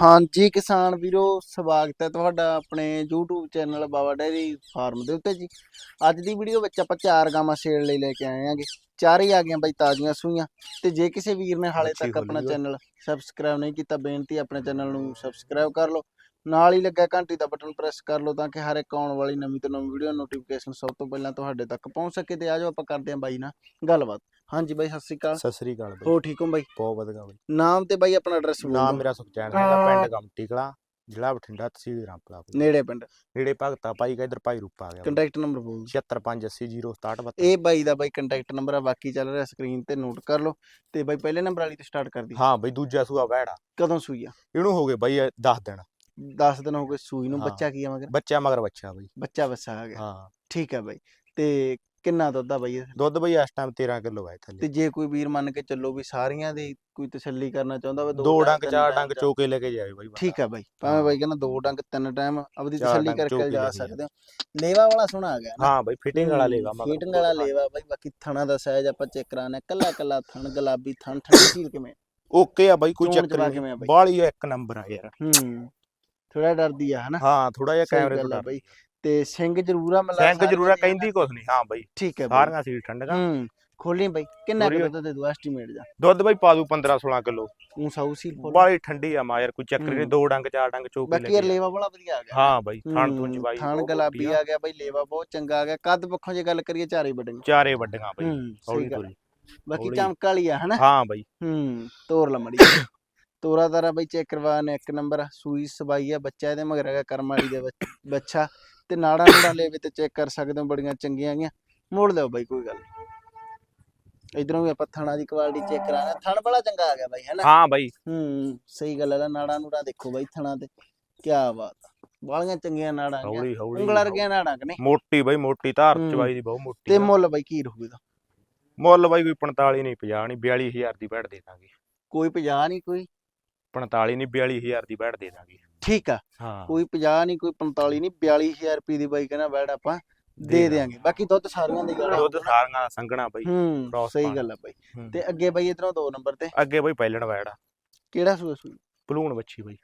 ਹਾਂਜੀ ਕਿਸਾਨ ਵੀਰੋ ਸਵਾਗਤ ਹੈ ਤੁਹਾਡਾ ਆਪਣੇ YouTube channel Baba dairy farm ਦੇ ਉੱਤੇ ਜੀ। ਅੱਜ ਦੀ ਵੀਡੀਓ ਵਿੱਚ ਆਪਾਂ ਚਾਰ ਗਾਵਾਂ ਸੇਲ ਲਈ ਲੈ ਕੇ ਆਏ ਆਂਗੇ ਚਾਰ ਹੀ ਆ ਗਈਆਂ ਬਾਈ ਤਾਜ਼ੀਆਂ ਸੂਈਆਂ। ਤੇ ਜੇ ਕਿਸੇ ਵੀਰ ਨੇ ਹਾਲੇ ਤੱਕ ਆਪਣਾ। ਚੈਨਲ ਸਬਸਕ੍ਰਾਈਬ ਨਹੀਂ ਕੀਤਾ ਬੇਨਤੀ ਆਪਣੇ ਚੈਨਲ ਨੂੰ ਸਬਸਕ੍ਰਾਈਬ ਕਰ ਲਓ। ਨਾਲ ਹੀ ਲੱਗਾ ਘੰਟੀ ਦਾ ਬਟਨ ਪ੍ਰੈਸ ਕਰ ਲਓ ਤਾਂ ਕਿ ਹਰ ਇੱਕ ਆਉਣ ਵਾਲੀ ਨਵੀਂ ਤੋਂ ਨਵੀਂ ਵੀਡੀਓ ਨੋਟੀਫਿਕੇਸ਼ਨ ਸਭ ਤੋਂ ਪਹਿਲਾਂ ਤੁਹਾਡੇ ਤੱਕ ਪਹੁੰਚ ਸਕੇ ਤੇ ਆਜੋ ਆਪਾਂ ਕਰਦੇ ਹਾਂ ਬਾਈ ਨਾਲ ਗੱਲਬਾਤ। ਹਾਂਜੀ ਬਾਈ ਸਤਿ ਸ਼੍ਰੀ ਅਕਾਲ। ਸਤਿ ਸ੍ਰੀ ਅਕਾਲ ਬਾਈ। ਹੋ ਠੀਕ ਹੋ ਬਾਈ? ਬਹੁਤ ਵਧੀਆ ਬਾਈ। ਨਾਮ ਤੇ ਬਾਈ ਆਪਣਾ ਐਡਰੈਸ ਨਾਮ ਮੇਰਾ ਸੁਖਚੈਨ ਹੈਗਾ ਪਿੰਡ ਗਮਟੀ ਕਲਾਂ ਜ਼ਿਲ੍ਹਾ ਬਠਿੰਡਾ ਤਹਿਸੀਲ ਰਾਮਪੁਰਾ। ਨੇੜੇ ਪਿੰਡ। ਨੇੜੇ ਭਗਤਾ ਭਾਈ ਕਾ ਇਧਰ ਭਾਈ ਰੂਪਾ ਆ ਗਿਆ। ਕੰਟੈਕਟ ਨੰਬਰ ਬੋਲ 758067 ਇਹ ਬਾਈ ਦਾ ਬਾਈ ਕੰਟੈਕਟ ਨੰਬਰ ਆ ਬਾਕੀ ਚੱਲ ਰਿਹਾ ਸਕਰੀਨ ਤੇ ਨੋਟ ਕਰ ਲਓ। ਤੇ ਬਾਈ ਪਹਿਲੇ ਨੰਬਰ ਵਾਲੀ ਤੋਂ ਸਟਾਰਟ ਕਰਦੀ। ਹਾਂ ਬਾਈ ਦੂਜਾ ਸੂਆ ਵੈੜਾ। ਕਦੋਂ ਸੂਈ ਆ? ਇਹਨੂੰ ਹੋ ਗਏ ਬਾਈ 10 ਦਿਨ। 10 ਦਿਨ ਹੋ ਗਏ ਸੂਈ ਨੂੰ। ਹਾਂ। ਬੱਚਾ ਕੀ ਆ ਮਗਰ? ਬੱਚਾ ਮਗਰ ਬੱਚਾ ਬਾਈ। ਬੱਚਾ ਬੱਸਾ ਆ ਗਿਆ। ਹਾਂ। ਠੀਕ ਆ ਬਾਈ। ਤੇ ਕਿੰਨਾ ਦੁੱਧ ਆ ਬਾਈ ਇਹਦਾ? ਦੁੱਧ ਬਾਈ ਇਸ ਟਾਈਮ 13 ਕਿਲੋ ਹੈ ਤੇ ਥੱਲੇ ਜੇ ਕੋਈ ਵੀਰ ਮੰਨ ਕੇ ਚੱਲੋ ਵੀ ਸਾਰੀਆਂ ਦੀ ਕੋਈ ਤਸੱਲੀ ਕਰਨਾ ਚਾਹੁੰਦਾ ਹੋਵੇ ਦੋ ਡੰਗ ਤਿੰਨ ਚਾਰ ਡੰਗ ਚੋਕੇ ਲੈ ਕੇ ਜਾਵੇ ਬਾਈ ਬੰਦਾ। ਠੀਕ ਆ ਬਾਈ ਭਾਵੇਂ। ਬਾਈ ਕਹਿੰਦਾ ਦੋ ਡੰਗ ਤਿੰਨ ਟਾਈਮ ਆਪਦੀ ਚਾਰ ਤਸੱਲੀ ਡੰਗ ਕਰਕੇ ਚੋਕੇ ਜਾ ਸਕਦੇ ਹੋ ਲੇਵਾ ਵਾਲਾ ਸੋਹਣਾ ਆ ਗਿਆ ਨਾ ਹਾਂ ਬਾਈ ਫਿਟਿੰਗ ਵਾਲਾ ਲੇਵਾ ਮਗਰ ਫੀਟਿੰਗ ਵਾਲਾ ਲੇਵਾ ਬਾਈ ਬਾਕੀ ਥਣਾ ਦਾ ਸਾਈਜ਼ ਆਪਾਂ ਚੈੱਕ ਕਰਾਣਾ ਕੱਲਾ ਕੱਲਾ ਥਣ ਗੁਲਾਬੀ ਥਣ ਠੰਡੀ ਝੀਲ ਕਿਵੇਂ ਓਕੇ ਆ ਬਾਈ ਕੋਈ ਚੋਣ ਚੱਕਰ ਨਹੀਂ ਕਿਵੇਂ ਆ ਬਾਈ? ਬਾਲੀ ਇੱਕ ਨੰਬਰ ਆ ਯਾਰ ਹੂੰ ਥੋੜਾ ਡਰਦੀ ਆ ਹਨਾ ਹਾਂ ਥੋੜਾ ਜਿਹਾ ਸਹੀ ਕੈਮਰੇ ਗੱਲ ਤੋਂ ਆ ਬਾਈ। ਤੇ ਸਿੰਘ ਜ਼ਰੂਰ ਆ ਮਤਲਬ ਸਾਰੀਆਂ ਜ਼ਰੂਰਾ ਦੀਆਂ ਕਹਿੰਦੀ ਕੁਛ ਨਹੀਂ ਹਾਂ ਬਾਈ ਠੀਕ ਹੈ ਬਾਈ। ਸਾਰੀਆਂ ਸੀ ਠੰਡਗਾ ਹੂੰ ਖੋਲੀ ਬਾਈ। ਕਿੰਨਾ ਕੁ ਦੁੱਧ ਦੇ ਦੋ ਐਸਟੀਮੇਟ ਜਾ? ਦੁੱਧ ਬਾਈ ਪਾ ਦੂ 15 16 ਕਿਲੋ। ਉਹ ਸਾਊ ਸੀ ਖੋਲੀ ਬਾਲੀ ਠੰਡੀ ਆ ਮਾ ਯਾਰ ਕੋਈ ਚੱਕਰ ਨਹੀਂ। ਦੋ ਡੰਗ ਚਾਰ ਡੰਗ ਚੋਕੇ ਲੈ ਬਾਕੀ। ਲੇਵਾ ਬੜਾ ਵਧੀਆ ਆ ਗਿਆ। ਹਾਂ ਬਾਈ ਥਣ ਤੋਂ ਜਵਾਈ ਥਣ ਗੁਲਾਬੀ ਆ ਗਿਆ ਬਾਈ ਲੇਵਾ ਬਹੁਤ ਚੰਗਾ ਆ ਗਿਆ। ਕੱਦ ਪੱਖੋਂ ਜੇ ਗੱਲ ਕਰੀਏ ਚਾਰੇ ਵੱਡੀਆਂ। ਚਾਰੇ ਵੱਡੀਆਂ ਬਾਈ ਹੌਲੀ ਹੌਲੀ ਬਾਕੀ। ਚਮਕ ਵਾਲੀ ਆ ਹਨਾ? ਹਾਂ ਬਾਈ। ਹੂੰ ਤੋਰ ਲੰਮੜੀ ਤੋਰਾ ਤਾਰਾ ਬਾਈ ਚੈੱਕ ਕਰਵਾ ਨੇ ਇੱਕ ਨੰਬਰ। ਸੂਈ ਸਬਾਈ ਆ ਬੱਚਾ ਇਹਦੇ ਮਗਰ ਹੈਗਾ ਕਰਮ ਵਾਲੀ ਦੇ ਵਿੱਚ ਬੱਚਾ। ਤੇ ਨਾੜਾ ਨੂੜਾ ਲੈਵੇ ਤੇ ਚੈੱਕ ਕਰ ਸਕਦੇ ਹੋ ਬੜੀਆਂ ਚੰਗੀਆਂ ਗੀਆਂ ਮੋੜ ਲਿਓ ਬਾਈ ਕੋਈ ਗੱਲ ਇਧਰੋਂ ਵੀ ਆਪਾਂ ਥਣਾ ਦੀ ਕੁਆਲਿਟੀ ਚੈੱਕ ਕਰਾਣਾ ਥਣ ਬੜਾ ਚੰਗਾ ਆ ਗਿਆ ਬਾਈ ਹੈਨਾ ਹਾਂ ਬਾਈ। ਹੂੰ ਸਹੀ ਗੱਲ ਹੈ ਨਾੜਾ ਨੂੜਾ ਦੇਖੋ ਬਾਈ ਥਣਾ ਤੇ। ਕੀ ਬਾਤ ਬਾਲੀਆਂ ਚੰਗੀਆਂ ਨਾੜਾਂ ਗੀਆਂ ਹੌਲੀ ਹੌਲੀ। ਉਂਗਲਾਂ ਰਗੀਆਂ ਨਾੜਾਂ ਕਿ ਨਹੀਂ? ਮੋਟੀ ਬਾਈ ਮੋਟੀ ਧਾਰ ਹੂੰ। ਚਵਾਈ ਦੀ ਬਹੁਤ ਮੋਟੀ ਤੇ ਆ। ਮੁੱਲ ਬਾਈ ਕੀ ਰਹੂਗਾ ਮੁੱਲ ਬਾਈ ਕੋਈ 45 ਨਹੀਂ 50 ਨਹੀਂ 42000 ਦੀ ਬੈਠ ਦੇ ਦਾਂਗੇ। ਕੋਈ 50 ਨਹੀਂ ਕੋਈ? 45 ਨਹੀਂ 42000 ਦੀ ਬੈਠ ਦੇ ਦਾਂਗੇ। ਠੀਕ ਆ। ਹਾਂ। ਕੋਈ 50 ਨਹੀਂ ਕੋਈ 45 ਨਹੀਂ 42000 ਰੁਪਏ ਦੀ ਬਾਈ ਕਹਿੰਦਾ ਬੈਡ ਆਪਾਂ ਦੇ ਦੇਾਂਗੇ। ਬਾਕੀ ਦੁੱਧ ਸਾਰੀਆਂ ਦੀ ਗੱਲ ਦੁੱਧ ਸਾਰੀਆਂ ਦਾ ਸੰਘਣਾ ਬਾਈ। ਹੂੰ ਸਹੀ। ਗੱਲ ਆ ਬਾਈ। ਤੇ ਅੱਗੇ ਬਾਈ ਇਧਰੋਂ ਦੋ ਨੰਬਰ ਤੇ। ਅੱਗੇ ਬਾਈ ਪਹਿਲਣ ਵੈੜਾ ਕਿਹੜਾ ਸੂਆ ਸੂਈ? ਭਲੂਣ ਬੱਚੀ ਬਾਈ।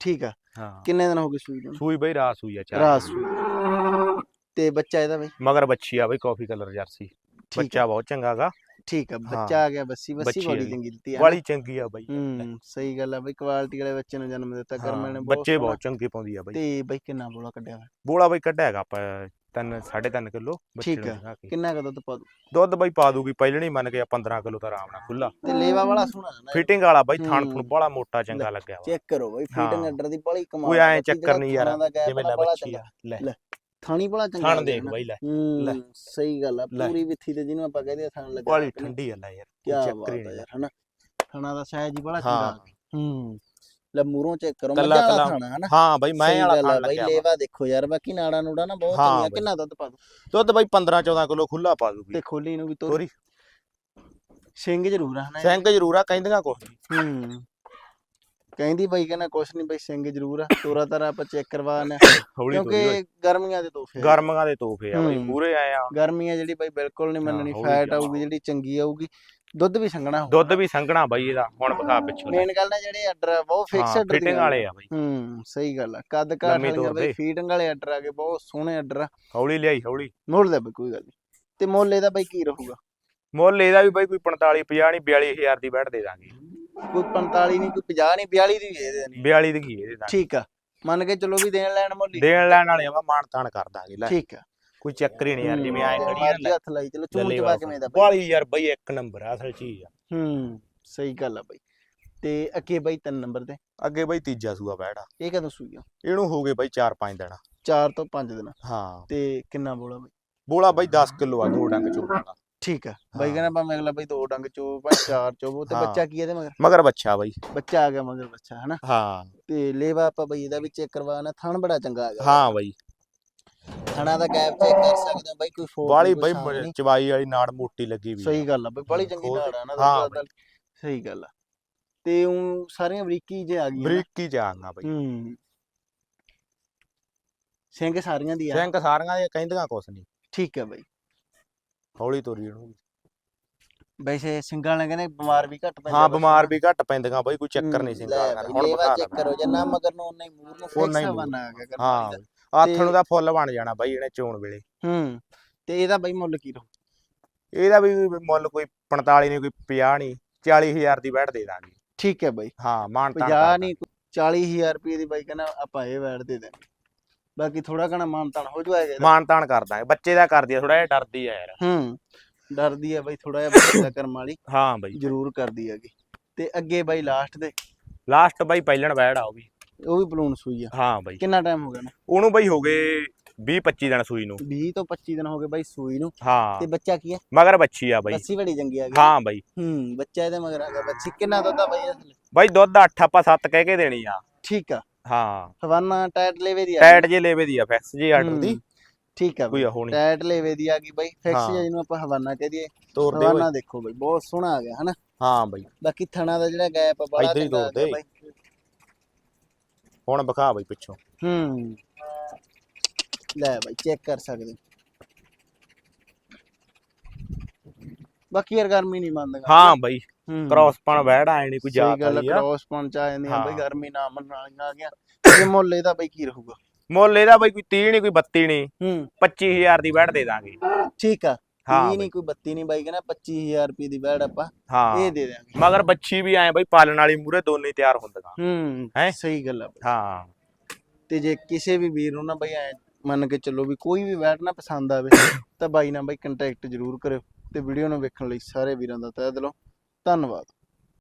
ਠੀਕ ਆ। ਹਾਂ। ਕਿੰਨੇ ਦਿਨ ਹੋ ਗਏ ਸੂਈ ਨੂੰ? ਸੂਈ ਬਾਈ ਰਾਤ ਸੂਈ ਆ ਚਾਰ ਰਾਤ ਸੂਈ। ਤੇ ਬੱਚਾ ਇਹਦਾ ਬਾਈ? ਮਗਰ ਬੱਚੀ ਆ ਬਾਈ ਕਾਫੀ ਕਲਰ ਜਰਸੀ। ਆ। ਬੱਚਾ ਬਹੁਤ ਚੰਗਾਗਾ ਠੀਕ ਆ ਬੱਚਾ ਹਾਂ। ਆ ਗਿਆ ਬੱਸੀ ਬੱਸੀ ਬੱਚੀ ਬੜੀ। ਚੰਗੀ ਦਿੱਤੀ ਆ ਵਾਲੀ ਚੰਗੀ ਆ ਬਾਈ ਹੂੰ ਸਹੀ ਗੱਲ ਆ ਬਾਈ ਕੁਆਲਿਟੀ ਵਾਲੇ ਬੱਚੇ ਨੂੰ ਜਨਮ ਦਿੱਤਾ ਕਰਮੇ ਹਾਂ, ਨੇ ਬੱਚੇ ਸੋਹਣਾ। ਬਹੁਤ ਚੰਗੇ ਪਾਉਂਦੀ ਆ ਬਾਈ ਤੇ ਬਾਈ ਕਿੰਨਾ ਬੋਲਾ ਕੱਢਿਆ ਵਾ? ਬੋਲਾ ਬਾਈ ਕੱਢਿਆ ਹੈਗਾ ਆਪਾਂ ਤਿੰਨ ਸਾਢੇ ਤਿੰਨ ਕਿਲੋ ਬੱਚੇ ਠੀਕ ਨੂੰ ਆ। ਦਿਖਾ ਕੇ। ਕਿੰਨਾ ਕੁ ਦੁੱਧ ਪਾ ਦੁੱਧ ਬਾਈ ਪਾ ਦੂਗੀ ਪਹਿਲਣ ਹੀ ਮੰਨ ਕੇ 15 ਕਿਲੋ ਤਾਂ ਆਰਾਮ ਨਾਲ ਖੁੱਲਾ ਤੇ ਲੇਵਾ ਵਾਲਾ ਸੋਹਣਾ ਨਾ ਫਿਟਿੰਗ ਵਾਲਾ ਬਾਈ ਥਣ ਹੂੰ। ਥਣ ਬੜਾ ਮੋਟਾ ਚੰਗਾ ਲੱਗਿਆ ਵਾ ਚੈੱਕ ਕਰੋ ਬਾਈ ਹਾਂ। ਫੀਟਿੰਗ ਅੰਡਰ ਦੀ ਬੜੀ ਕਮਾਲ ਕੋਈ ਆ, ਐ ਚੱਕਰ ਨਹੀਂ ਯਾਰ ਜਿਵੇਂ ਆ ਲੈ ਬੱਚੀ। ਆ ਲੈ, ਥਾਣੀ ਬੜਾ ਚੰਗਾ ਥਣ ਦੇਖ ਨਾ। ਬਾਈ ਲੈ ਲੈ। ਸਹੀ ਗੱਲ ਆ ਲੈ। ਪੂਰੀ ਵਿੱਥੀ ਤੇ ਜਿਹਨੂੰ ਆਪਾਂ ਕਹਦੇ ਆ ਥਣ ਲੱਗਾ ਬੜੀ ਠੰਡੀ ਆ ਲੈ ਯਾਰ ਕੀ ਕੋਈ ਬਾਤ ਚੱਕਰ ਹੀ ਆ ਨਹੀਂ ਯਾਰ ਹਨਾ ਥਣਾ ਦਾ ਸਾਈਜ਼ ਹੀ ਬੜਾ ਚੰਗਾ ਹਾਂ ਲੈ ਮੂਰੋਂ ਚੈੱਕ ਕਰੋ ਕੱਲਾ- ਮੱਝਾਂ ਵਾਲਾ ਕੱਲਾ। ਥਾਣਾ ਹਨਾ ਹਾਂ ਬਾਈ ਮੈਂ ਸਹੀ ਵਾਲਾ ਗੱਲ ਆ ਖਾਣ ਬਾਈ ਲੱਗਿਆ ਵਾ। ਲੇਵਾ ਦੇਖੋ ਯਾਰ ਬਾਕੀ ਨਾੜਾ ਨੂੜਾ ਨਾ ਬਹੁਤ ਹਾਂ ਚੰਗੀਆਂ ਬਾਈ। ਕਿੰਨਾ ਦੁੱਧ ਪਾ ਦੂ ਦੁੱਧ ਬਾਈ 15 14 ਕਿਲੋ ਖੁੱਲਾ ਪਾ ਦੂਗੀ ਤੇ ਖੋਲੀ ਨੂੰ ਵੀ ਤੋਰੀ ਤੋਰੀ ਸਿੰਘ ਜ਼ਰੂਰ ਆ ਹਨਾ ਸੈਂਕ ਜ਼ਰੂਰ ਆ ਕਹਿੰਦੀਆਂ ਕੁਛ ਨੀ। ਹੂੰ ਕਹਿੰਦੀ ਬਾਈ ਕਹਿੰਦਾ ਕੁਛ ਨਹੀਂ ਬਾਈ ਸਿੰਘ ਜ਼ਰੂਰ ਆ ਤੋਰਾ ਤਾਰਾ ਆਪਾਂ ਚੈੱਕ ਕਰਵਾਣਾ ਹੌਲੀ ਹੌਲੀ ਕਿਉਂਕਿ ਗਰਮੀਆਂ ਦੇ ਤੋਹਫੇ ਆ। ਗਰਮੀਆਂ ਦੇ ਤੋਹਫੇ ਆ ਬਾਈ ਹੂੰ। ਪੂਰੇ ਆਏ ਆ। ਗਰਮੀ ਆ ਜਿਹੜੀ ਬਾਈ ਬਿਲਕੁਲ ਨਹੀਂ ਹਾਂ, ਮੰਨਣੀ ਹੌਲੀ ਫੈਟ। ਆਊਗੀ ਜਿਹੜੀ ਚੰਗੀ ਆਊਗੀ ਦੁੱਧ ਵੀ ਸੰਘਣਾ ਹੋਊ ਦੁੱਧ ਵੀ ਸੰਘਣਾ ਬਾਈ ਇਹਦਾ ਹੁਣ ਬਖਾ ਪਿੱਛੋਂ ਲੈ। ਮੇਨ ਗੱਲ ਨਾ ਜਿਹੜੇ ਆਰਡਰ ਆ ਬਹੁਤ ਹਾਂ ਫਿਕਸਡ ਫਿਟਿੰਗ ਵਾਲੇ ਆ ਬਾਈ। ਹੂੰ ਸਹੀ ਗੱਲ ਆ। ਕੱਦ ਕਾਠ ਲੰਮੀ ਵਾਲੀਆਂ ਤੋਰ ਬਾਈ ਦੇ। ਫੀਟਿੰਗ ਵਾਲੇ ਆਰਡਰ ਆ ਗਏ ਬਹੁਤ ਸੋਹਣੇ ਆਰਡਰ ਆ। ਹੌਲੀ ਲਿਆਈ ਹੌਲੀ। ਮੁੱਲ ਦਾ ਬਾਈ ਕੋਈ ਗੱਲ ਨਹੀਂ ਤੇ ਮੁੱਲ ਇਹਦਾ ਬਾਈ ਕੀ ਰਹੂਗਾ? ਮੁੱਲ ਇਹਦਾ ਵੀ ਬਾਈ ਕੋਈ 45 50 ਨਹੀਂ 42000 ਦੀ ਬੈਠ ਦੇ ਦਾਂਗੇ। ਕੋਈ 45 ਨਹੀਂ ਕੋਈ 50 ਨਹੀਂ 42 ਦੀ ਦੇ ਦੇਣੀ 42 ਦੀ ਕੀ ਦੇ ਦਾਂਗੇ ਠੀਕ ਆ। ਮੰਨ ਕੇ ਚਲੋ ਵੀ ਦੇਣ ਲੈਣ ਮੁੱਲ ਦੇਣ ਲੈਣ ਵਾਲੇ ਆ ਮਾਣ ਤਾਣ ਕਰ ਦਾਂਗੇ ਲੈ। ਠੀਕ ਆ। ਕੋਈ ਚੱਕਰ ਹੀ ਨਹੀਂ ਯਾਰ ਜਿਵੇਂ ਹੂੰ, ਖੜੀ ਆ ਹੱਥ ਲਾਈ ਚਲੋ ਚੂੰ ਚੱਲੇ ਚਵਾ। ਕਿਵੇਂ ਦਾ ਬਾਲੀ ਯਾਰ ਬਾਈ ਇੱਕ ਨੰਬਰ ਆ ਅਸਲ ਚੀਜ਼ ਆ। ਹੂੰ ਸਹੀ ਗੱਲ ਆ ਬਾਈ। ਤੇ ਅੱਗੇ ਬਾਈ ਤਿੰਨ ਨੰਬਰ ਤੇ। ਅੱਗੇ ਬਾਈ ਤੀਜਾ ਸੂਆ ਬੈੜਾ ਇਹ ਕਦੋਂ ਸੂਈ ਆ? ਇਹਨੂੰ ਹੋ ਗਏ ਬਾਈ 4-5 ਦਿਨ। 4 ਤੋਂ 5 ਦਿਨ। ਹਾਂ। ਤੇ ਕਿੰਨਾ ਬੋਲਾ ਬਾਈ? ਬੋਲਾ ਬਾਈ 10 ਕਿਲੋ ਆ ਦੋ ਡੰਗ ਚੋਂ ਠੀਕ ਆ। ਬਾਈ ਹਾਂ। ਕਹਿੰਦਾ ਭਾਵੇਂ ਅਗਲਾ ਬਾਈ ਦੋ ਡੰਗ ਚੋ ਭਾਵੇਂ ਚਾਰ ਚੋਵੋ ਤੇ ਹਾਂ। ਬੱਚਾ ਕੀ ਇਹਦੇ ਮਗਰ? ਮਗਰ ਬੱਚਾ ਬਾਈ। ਬੱਚਾ ਆ ਗਿਆ ਮਗਰ ਬੱਚਾ ਹਨਾ? ਹਾਂ। ਤੇ ਲੇਵਾ ਆਪਾਂ ਬਾਈ ਇਹਦਾ ਵੀ ਚੈੱਕ ਕਰਵਾਣਾ ਥਣ ਬੜਾ ਚੰਗਾ ਆ ਗਿਆ। ਹਾਂ ਬਾਈ। ਥਣਾ ਦਾ ਗੈਪ ਚੈੱਕ ਕਰ ਸਕਦੇ ਹੋ ਬਾਈ ਕੋਈ ਬਾਲੀ ਕੋਈ ਬਾਈ। ਚਵਾਈ ਵਾਲੀ ਨਾੜ ਮੋਟੀ ਲੱਗੀ ਵੀ ਸਹੀ ਗੱਲ ਆ ਬਾਈ ਬੜੀ ਹੂੰ, ਚੰਗੀ ਖੋਲ ਨਾੜ ਆ ਨਾ ਹਾਂ ਦੱਸਦਾ ਸਹੀ ਗੱਲ ਆ। ਤੇ ਉਹ ਸਾਰੀਆਂ ਬਰੀਕੀ ਜੇ ਆ ਗਈਆਂ ਨਾ। ਬਰੀਕੀ ਜਾਗਾ ਬਾਈ। ਹੂੰ। ਸਿੰਘ ਸਾਰੀਆਂ ਦੀ ਆ ਸੈਂਕ ਸਾਰੀਆਂ ਦੇ ਕਹਿੰਦੀਆਂ ਕੁਛ ਨਹੀਂ ਠੀਕ ਆ ਬਾਈ। ਹੌਲੀ ਤੋਰੀ ਇਹਨੂੰ ਵੈਸੇ ਸਿੰਗਾਂ ਵਾਲੇ ਕਹਿੰਦੇ ਬਿਮਾਰ ਵੀ ਘੱਟ ਪੈਂਦੇ ਹਾਂ ਬਿਮਾਰ ਵੀ ਘੱਟ ਪੈਂਦੀਆਂ ਬਾਈ ਕੋਈ ਚੱਕਰ ਨਹੀਂ ਲੈ ਨਾਲ ਹੁਣ ਬਖਾ ਚੈੱਕ। ਕਰੋ ਜਿੰਨਾ ਮਗਰ ਨੂੰ ਹੀ ਮੂਰ ਨੂੰ ਫਿਕਸ। ਨਾ। ਆ ਗਿਆ ਹਾਂ ਆਥਣ ਨੂੰ ਦਾ ਫੁੱਲ ਬਣ ਜਾਣਾ ਬਾਈ ਇਹਨੇ ਚੋਣ ਵੇਲੇ। ਹੂੰ ਤੇ ਇਹਦਾ ਬਈ ਮੁੱਲ ਕੀ ਰਹੂ? ਇਹਦਾ ਵੀ ਮੁੱਲ ਕੋਈ 45 ਨਹੀਂ ਕੋਈ 50 ਨਹੀਂ 40000 ਦੀ ਬੈਠ ਦੇ ਦਾਂਗੇ। ਠੀਕ ਹੈ ਬਈ। ਹਾਂ ਮਾਨ ਤਾਨ 50 ਕਰ ਨਹੀਂ 40000 ਰੁਪਏ ਦੀ ਬਾਈ ਕਹਿੰਦਾ ਆਪਾਂ ਇਹ ਵੈਟ ਦੇ ਦੇਣੀ ਬਾਕੀ ਥੋੜਾ ਘਣਾ ਮਾਨਤਾਨ ਹੋ ਜਾਏਗਾ ਇਹਦਾ। ਮਾਨ ਤਾਨ ਕਰ ਦਾਂਗੇ ਬੱਚੇ ਦਾ ਕਰਦੀ ਆ ਥੋੜਾ ਜਿਹਾ ਡਰਦੀ ਆ ਯਾਰ। ਹੂੰ ਡਰਦੀ ਹੈ ਬਾਈ ਥੋੜਾ ਜਿਹਾ ਬੱਚੇ ਕਰਮ ਵਾਲੀ। ਹਾਂ ਬਾਈ। ਜ਼ਰੂਰ ਕਰਦੀ ਹੈਗੀ। ਤੇ ਅੱਗੇ ਬਾਈ ਲਾਸਟ ਦੇ। ਲਾਸਟ ਬਾਈ ਪਹਿਲਣ ਬੈੜ ਆ ਉਹ ਵੀ। ਉਹ ਵੀ ਬਲੂਨ ਸੂਈ ਆ। ਹਾਂ ਬਾਈ। ਕਿੰਨਾ ਟਾਈਮ ਹੋ ਗਿਆ ਨਾ ਉਹਨੂੰ ਬਾਈ ਹੋ ਗਏ 20 25 ਦਿਨ ਸੂਈ ਨੂੰ। 20 ਤੋਂ 25 ਦਿਨ ਹੋ ਗਏ ਬਾਈ ਸੂਈ ਨੂੰ। ਹਾਂ। ਤੇ ਬੱਚਾ ਕੀ ਹੈ? ਮਗਰ ਬੱਚੀ ਆ ਬਾਈ। ਬੱਸੀ ਬੜੀ ਚੰਗੀ ਆ ਗਈ। ਹਾਂ ਬਾਈ। ਹੂੰ ਬੱਚਾ ਇਹਦੇ ਮਗਰ ਆ ਗਿਆ। ਬੱਚੀ ਕਿੰਨਾ ਦੁੱਧ ਆ ਬਾਈ ਇਸ ਵੇਲੇ? ਬਾਈ ਦੁੱਧ 8 ਆਪਾਂ 7 ਕਹਿ ਕੇ ਦੇਣੀ ਆ। ਠੀਕ ਆ। ਹਾਂ। ਹਵਾਨਾ ਟਾਇਟ ਲੇਵੇ ਦੀ ਆ ਟੈਟ ਜੇ ਲੇਵੇ ਦੀ ਆ ਫਿਕਸ ਜੀ ਆਰਡਰ ਦੀ। ਠੀਕ ਆ ਕੋਈ ਬਾਈ। ਉਹ ਨਹੀਂ ਟਾਇਟ ਲੇਵੇ ਦੀ ਆ ਗਈ ਬਾਈ। ਫਿਕਸ ਹਾਂ। ਜਿਹਨੂੰ ਆਪਾਂ ਹਵਾਨਾ ਕਹਿ ਦਈਏ। ਤੋਰ ਦੇ ਹਵਾਨਾ ਓਏ ਦੇਖੋ ਬਾਈ ਬਹੁਤ ਸੋਹਣਾ ਆ ਗਿਆ ਹਨਾ? ਹਾਂ ਬਾਈ। ਬਾਕੀ ਥਣਾ ਦਾ ਜਿਹੜਾ ਗੈਪ ਆ ਬੜਾ ਇੱਧਰ ਹੀ ਚੰਗਾ ਆ ਤੋਰ ਗਿਆ ਦੇ। ਬਾਈ। ਹੁਣ ਵਿਖਾ ਬਾਈ ਪਿੱਛੋਂ। ਹੂੰ। ਲੈ ਬਾਈ ਚੈੱਕ ਕਰ ਸਕਦੇ। ਬਾਕੀ ਯਾਰ ਗਰਮੀ ਨਹੀਂ ਮੰਨਦਾ ਹਾਂ ਬਾਈ। ਹੂੰ। ਕ੍ਰਾਸ ਪਣ ਬੈੜ ਆਏ ਨਹੀਂ ਕੋਈ ਸਹੀ ਜਾਤ ਗੱਲ ਵਾਲੀ ਆ। ਕ੍ਰਾਸ ਪੰਚ ਆ ਜਾਂਦੀਆਂ ਬਈ ਹਾਂ। ਗਰਮੀ ਨਾ ਮੰਨਣ ਵਾਲੀਆਂ ਆ ਗਿਆ। ਤੇ ਮੁੱਲ ਇਹਦਾ ਬਈ ਕੀ ਰਹੂਗਾ? ਮੁੱਲ ਇਹਦਾ ਬਾਈ ਕੋਈ 30 ਨਹੀਂ ਕੋਈ 32 ਨਹੀਂ ਹੂੰ। 25000 ਦੀ ਬੈੜ ਦੇ ਦਾਂਗੇ। ਠੀਕ ਆ। ਹਾਂ ਇਹ ਨਹੀਂ ਕੋਈ 32 ਨਹੀਂ ਬਾਈ ਕਹਿੰਦਾ 25000 ਰੁਪਏ ਦੀ ਬੈੜ ਆਪਾਂ ਇਹ ਹਾਂ ਦੇ ਦਿਆਂਗੇ। ਮਗਰ ਬੱਚੀ ਵੀ ਆਏ ਬਾਈ ਪਾਲਣ ਵਾਲੀ ਮੂਰੇ ਦੋਨੇ ਤਿਆਰ ਹੁੰਦੀਆਂ। ਹੂੰ ਹੈਂ? ਸਹੀ ਗੱਲ ਆ ਬਈ। ਹਾਂ। ਤੇ ਜੇ ਕਿਸੇ ਵੀ ਵੀਰ ਨੂੰ ਨਾ ਬਈ ਐ ਮੰਨ ਕੇ ਚੱਲੋ ਵੀ ਕੋਈ ਵੀ ਬੈਟ ਨਾ ਪਸੰਦ ਆਵੇ ਤਾਂ ਬਾਈ ਨਾਲ ਬਈ ਕੰਟੈਕਟ ਜ਼ਰੂਰ ਕਰਿਓ ਤੇ ਵੀਡੀਓ ਨੂੰ ਵੇਖਣ ਲਈ ਸਾਰੇ ਵੀਰਾਂ ਦਾ ਤਹਿ ਦਿਲੋਂ। ਧੰਨਵਾਦ।